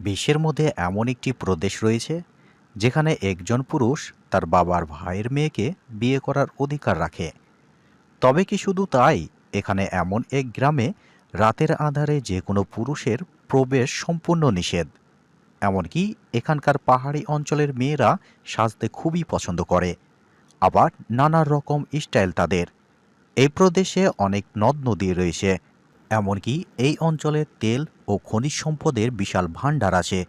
বিশ্বের মধ্যে এমন একটি প্রদেশ রয়েছে, যেখানে একজন পুরুষ তার বাবার ভাইয়ের মেয়েকে বিয়ে করার অধিকার রাখে। তবে কি শুধু তাই, এখানে এমন এক গ্রামে রাতের আধারে যে কোনো পুরুষের প্রবেশ সম্পূর্ণ নিষেধ। এমনকি এখানকার পাহাড়ি অঞ্চলের মেয়েরা সাজতে খুবই পছন্দ করে। আবার নানা রকম স্টাইল তাদের। এই প্রদেশে অনেক নদ নদী রয়েছে। এমনকি এই অঞ্চলে তেল ও খনিজ সম্পদের বিশাল ভাণ্ডার আছে।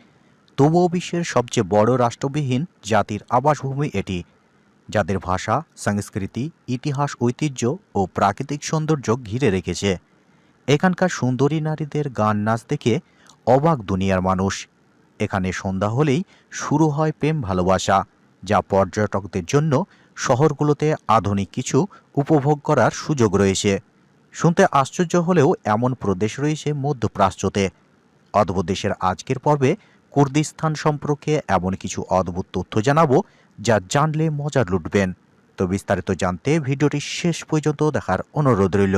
তবুও বিশ্বের সবচেয়ে বড় রাষ্ট্রবিহীন জাতির আবাসভূমি এটি, যাদের ভাষা, সংস্কৃতি, ইতিহাস, ঐতিহ্য ও প্রাকৃতিক সৌন্দর্য ঘিরে রেখেছে। এখানকার সুন্দরী নারীদের গান নাচ দেখে অবাক দুনিয়ার মানুষ। এখানে সন্ধ্যা হলেই শুরু হয় প্রেম ভালোবাসা, যা পর্যটকদের জন্য শহরগুলোতে আধুনিক কিছু উপভোগ করার সুযোগ রয়েছে। শুনতে আশ্চর্য হলেও এমন প্রদেশ রয়েছে মধ্যপ্রাচ্যতে। অদ্ভুত দেশের আজকের পর্বে কুর্দিস্তান সম্পর্কে এমন কিছু অদ্ভুত তথ্য জানাব যা জানলে মজা লুটবেন। তো বিস্তারিত জানতে ভিডিওটি শেষ পর্যন্ত দেখার অনুরোধ রইল।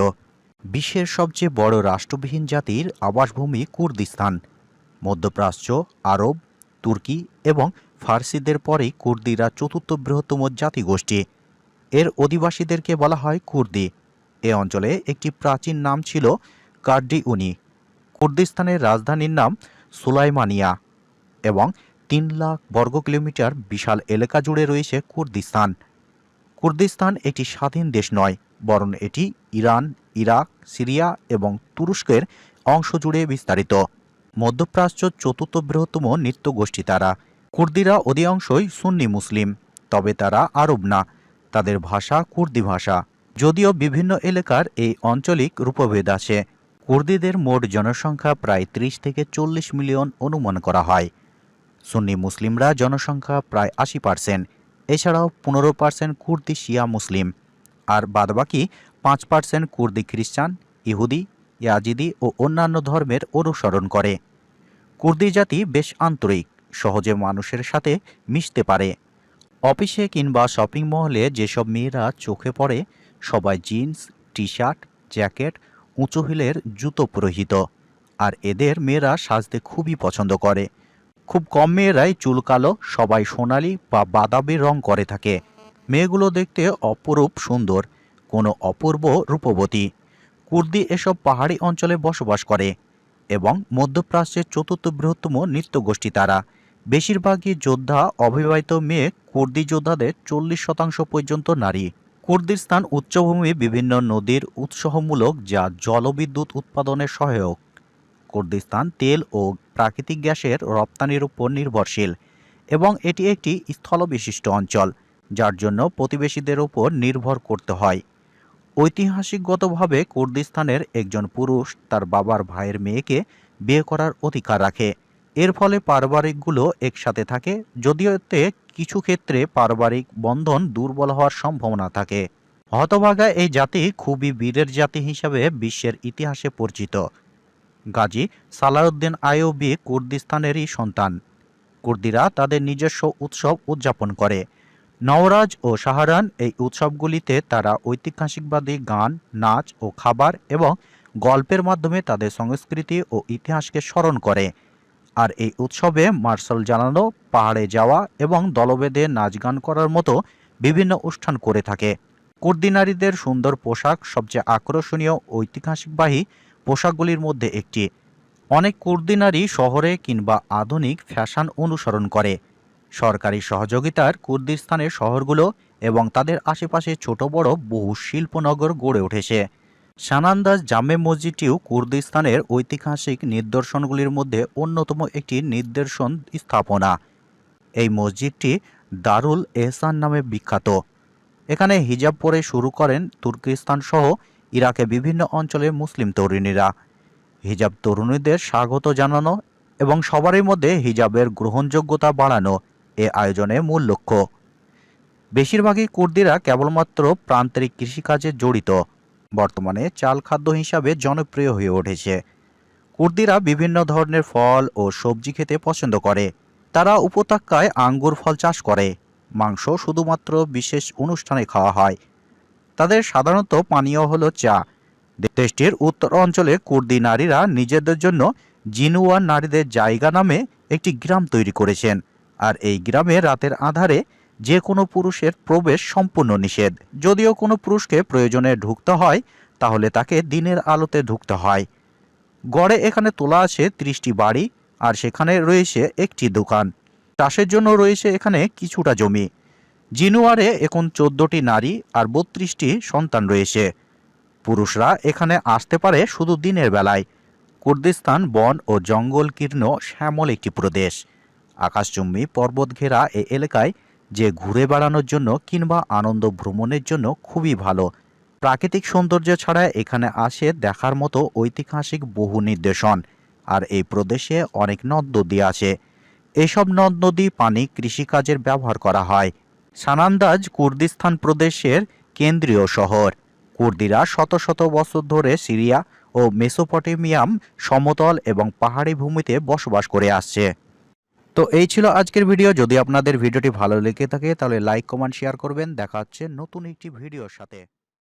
বিশ্বের সবচেয়ে বড় রাষ্ট্রবিহীন জাতির আবাসভূমি কুর্দিস্তান। মধ্যপ্রাচ্য, আরব, তুর্কি এবং ফার্সিদের পরেই কুর্দিরা চতুর্থ বৃহত্তম জাতিগোষ্ঠী। এর অধিবাসীদেরকে বলা হয় কুর্দি। এ অঞ্চলে একটি প্রাচীন নাম ছিল কার্ডি উনি কুর্দিস্তানের রাজধানীর নাম সুলাইমানিয়া এবং তিন লাখ বর্গ কিলোমিটার বিশাল এলাকা জুড়ে রয়েছে কুর্দিস্তান। কুর্দিস্তান একটি স্বাধীন দেশ নয়, বরং এটি ইরান, ইরাক, সিরিয়া এবং তুরস্কের অংশ জুড়ে বিস্তারিত। মধ্যপ্রাচ্য চতুর্থ বৃহত্তম নৃত্যগোষ্ঠী তারা। কুর্দিরা অধিকাংশই সুন্নি মুসলিম, তবে তারা আরব না। তাদের ভাষা কুর্দি ভাষা। যদিও বিভিন্ন এলাকার এই আঞ্চলিক রূপভেদ আছে। কুর্দিদের মোট জনসংখ্যা প্রায় ত্রিশ থেকে চল্লিশ মিলিয়ন অনুমান করা হয়। সুন্নি মুসলিমরা জনসংখ্যা প্রায় আশি পার্সেন্ট। এছাড়াও পনেরো পার্সেন্ট কুর্দি শিয়া মুসলিম। আর বাদবাকি পাঁচ পার্সেন্ট কুর্দি খ্রিস্টান, ইহুদি, ইয়াজিদি ও অন্যান্য ধর্মের অনুসরণ করে। কুর্দি জাতি বেশ আন্তরিক, সহজে মানুষের সাথে মিশতে পারে। অফিসে কিংবা শপিং মহলে যেসব মেয়েরা চোখে পড়ে সবাই জিন্স টি শার্ট জ্যাকেট, উঁচু হিলের জুতো পুরোহিত। আর এদের মেয়েরা সাজতে খুবই পছন্দ করে। খুব কম মেয়েরাই চুল কালো, সবাই সোনালি বা বাদামি রং করে থাকে। মেয়েগুলো দেখতে অপরূপ সুন্দর, কোনো অপূর্ব রূপবতী। কুর্দি এসব পাহাড়ি অঞ্চলে বসবাস করে এবং মধ্যপ্রাচ্যের চতুর্থ বৃহত্তম নৃত্যগোষ্ঠী তারা। বেশিরভাগই যোদ্ধা, অবিবাহিত মেয়ে, কুর্দি যোদ্ধাদের চল্লিশ শতাংশ পর্যন্ত নারী। কুর্দিস্তান উচ্চভূমি বিভিন্ন নদীর উৎসাহমূলক যা জলবিদ্যুৎ উৎপাদনের সহায়ক। কুর্দিস্তান তেল ও প্রাকৃতিক গ্যাসের রপ্তানির উপর নির্ভরশীল এবং এটি একটি স্থলবিশিষ্ট অঞ্চল, যার জন্য প্রতিবেশীদের উপর নির্ভর করতে হয়। ঐতিহাসিকগতভাবে কুর্দিস্তানের একজন পুরুষ তার বাবার ভাইয়ের মেয়েকে বিয়ে করার অধিকার রাখে। এর ফলে পারিবারিকগুলো একসাথে থাকে, যদিও এতে কিছু ক্ষেত্রে পারিবারিক বন্ধন দুর্বল হওয়ার সম্ভাবনা থাকে। হতভাগা এই জাতি খুবই বীরের জাতি হিসাবে বিশ্বের ইতিহাসে পরিচিত। গাজী সালাউদ্দিন আইয়ুবি কুর্দিস্তানেরই সন্তান। কুর্দিরা তাদের নিজস্ব উৎসব উদযাপন করে। নওরাজ ও সাহারান এই উৎসবগুলিতে তারা ঐতিহাসিকবাদী গান, নাচ ও খাবার এবং গল্পের মাধ্যমে তাদের সংস্কৃতি ও ইতিহাসকে স্মরণ করে। আর এই উৎসবে মার্শাল জানানো পাহাড়ে যাওয়া এবং দলবেদে নাচ গান করার মতো বিভিন্ন অনুষ্ঠান করে থাকে। কুর্দি নারীদের সুন্দর পোশাক, সবচেয়ে আকর্ষণীয় ঐতিহাসিকবাহী পোশাকগুলির মধ্যে একটি। অনেক কুর্দি নারী শহরে কিংবা আধুনিক ফ্যাশন অনুসরণ করে। সরকারি সহযোগিতার কুর্দিস্তানের শহরগুলো এবং তাদের আশেপাশে ছোট বড় বহু শিল্পনগর গড়ে উঠেছে। সানান্দাজ জামে মসজিদটিও কুর্দিস্তানের ঐতিহাসিক নিদর্শনগুলির মধ্যে অন্যতম একটি নিদর্শন স্থাপনা। এই মসজিদটি দারুল এহসান নামে বিখ্যাত। এখানে হিজাব পরে শুরু করেন তুর্কিস্তান সহ ইরাকে বিভিন্ন অঞ্চলের মুসলিম তরুণীরা। হিজাব তরুণীদের স্বাগত জানানো এবং সবারই মধ্যে হিজাবের গ্রহণযোগ্যতা বাড়ানো এ আয়োজনে মূল লক্ষ্য। বেশিরভাগই কুর্দিরা কেবলমাত্র প্রান্তিক কৃষিকাজে জড়িত। বর্তমানে চাল খাদ্য হিসাবে জনপ্রিয় হয়ে উঠেছে। কুর্দিরা বিভিন্ন ধরনের ফল ও সবজি খেতে পছন্দ করে। তারা উপত্যকায় আঙ্গুর ফল চাষ করে। মাংস শুধুমাত্র বিশেষ অনুষ্ঠানে খাওয়া হয়। তাদের সাধারণত পানীয় হলো চা। দেশটির উত্তর অঞ্চলে কুর্দি নারীরা নিজেদের জন্য জিনুয়ান নারীদের জায়গা নামে একটি গ্রাম তৈরি করেছেন। আর এই গ্রামে রাতের আধারে যে কোনো পুরুষের প্রবেশ সম্পূর্ণ নিষেধ। যদিও কোনো পুরুষকে প্রয়োজনে ঢুকতে হয়, তাহলে তাকে দিনের আলোতে ঢুকতে হয়। গড়ে এখানে তোলা আছে ত্রিশটি বাড়ি, আর সেখানে রয়েছে একটি দোকান। চাষের জন্য রয়েছে এখানে কিছুটা জমি। জিনুয়ারে এখন চোদ্দটি নারী আর বত্রিশটি সন্তান রয়েছে। পুরুষরা এখানে আসতে পারে শুধু দিনের বেলায়। কুর্দিস্তান, বন ও জঙ্গলকীর্ণ শ্যামল একটি প্রদেশ। আকাশচুম্বী পর্বত ঘেরা এ এলাকায় যে ঘুরে বেড়ানোর জন্য কিংবা আনন্দ ভ্রমণের জন্য খুবই ভালো। প্রাকৃতিক সৌন্দর্য ছাড়া এখানে আসে দেখার মতো ঐতিহাসিক বহু নির্দেশন আর এই প্রদেশে অনেক নদ নদী আছে। এসব নদ নদী পানি কৃষিকাজের ব্যবহার করা হয়। সানান্দাজ কুর্দিস্তান প্রদেশের কেন্দ্রীয় শহর। কুর্দিরা শত শত বছর ধরে সিরিয়া ও মেসোপটেমিয়াম সমতল এবং পাহাড়ি ভূমিতে বসবাস করে আসছে। তো এই ছিল আজকের ভিডিও। যদি আপনাদের ভিডিওটি ভালো লেগে থাকে, তাহলে লাইক কমেন্ট শেয়ার করবেন। দেখা হচ্ছে নতুন একটি ভিডিওর সাথে।